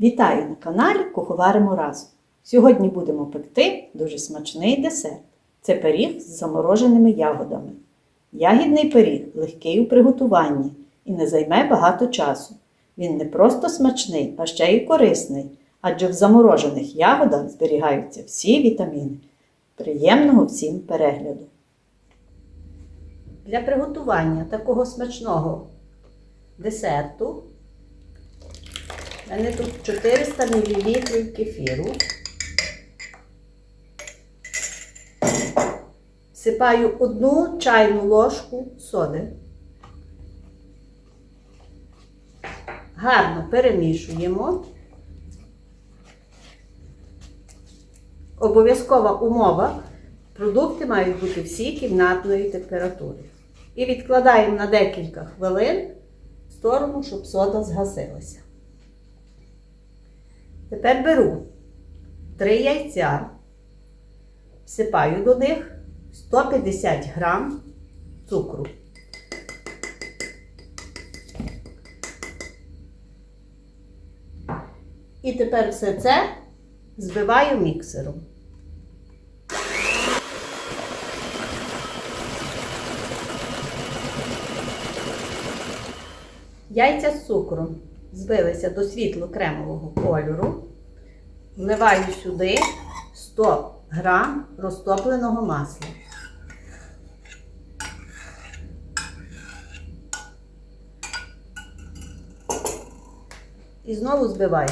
Вітаю на каналі Куховаримо разом. Сьогодні будемо пекти дуже смачний десерт. Це пиріг з замороженими ягодами. Ягідний пиріг легкий у приготуванні і не займе багато часу. Він не просто смачний, а ще й корисний, адже в заморожених ягодах зберігаються всі вітаміни. Приємного всім перегляду! Для приготування такого смачного десерту у мене тут 400 мл кефіру. Всипаю одну чайну ложку соди. Гарно перемішуємо. Обов'язкова умова. Продукти мають бути всі кімнатної температури. І відкладаємо на декілька хвилин в сторону, щоб сода згасилася. Тепер беру 3 яйця, всипаю до них 150 грам цукру. І тепер все це збиваю міксером. Яйця з цукром збилися до світло-кремового кольору. Вливаю сюди 100 грам розтопленого масла. І знову збиваю.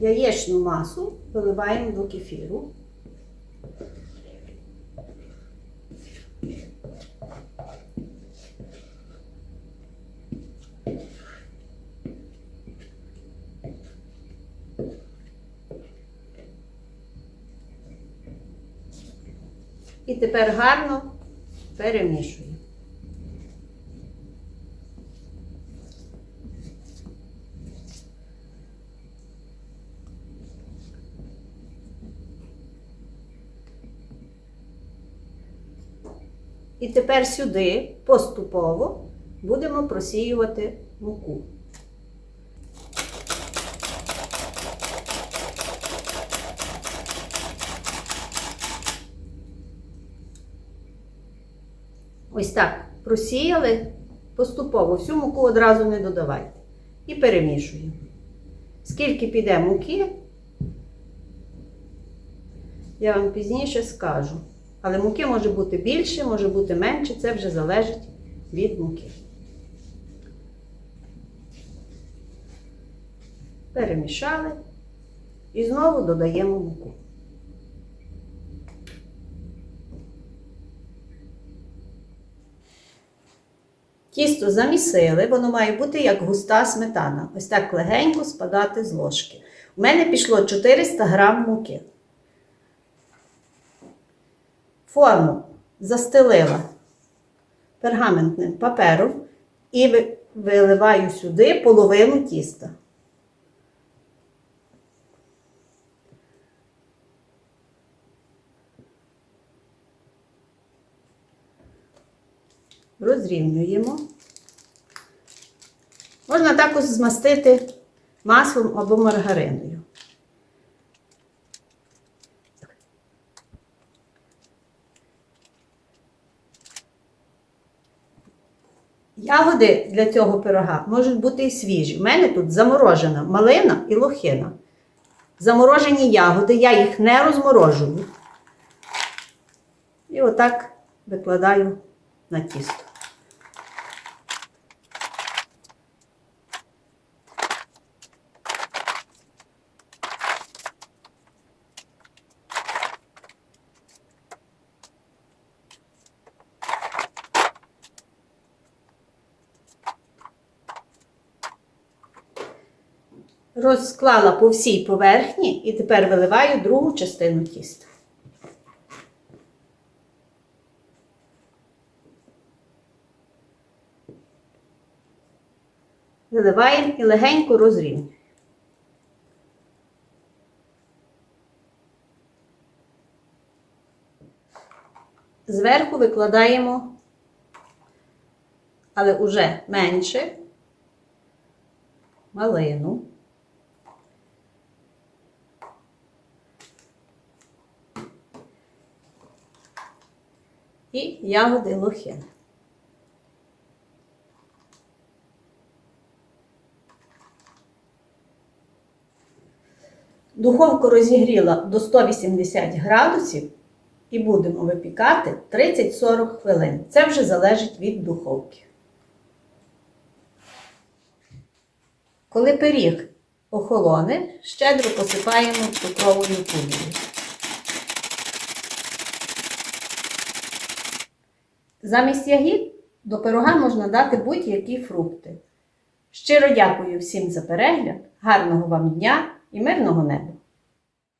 Яєчну масу виливаємо до кефіру. І тепер гарно перемішую. І тепер сюди поступово будемо просіювати муку. Ось так просіяли поступово, всю муку одразу не додавайте. І перемішуємо. Скільки піде муки, я вам пізніше скажу. Але муки може бути більше, може бути менше, це вже залежить від муки. Перемішали і знову додаємо муку. Тісто замісили, воно має бути як густа сметана. Ось так легенько спадати з ложки. У мене пішло 400 грам муки. Форму застелила пергаментним папером і виливаю сюди половину тіста. Розрівнюємо. Можна також змастити маслом або маргариною. Ягоди для цього пирога можуть бути і свіжі. У мене тут заморожена малина і лохина. Заморожені ягоди, я їх не розморожую. І отак викладаю на тісто. Розклала по всій поверхні і тепер виливаю другу частину тіста. Виливаємо і легенько розрівнюємо. Зверху викладаємо але уже менше. Малину. І ягоди лохини. Духовку розігріла до 180 градусів і будемо випікати 30-40 хвилин. Це вже залежить від духовки. Коли пиріг охолоне, щедро посипаємо цукровою пудрою. Замість ягід до пирога можна дати будь-які фрукти. Щиро дякую всім за перегляд, гарного вам дня і мирного неба!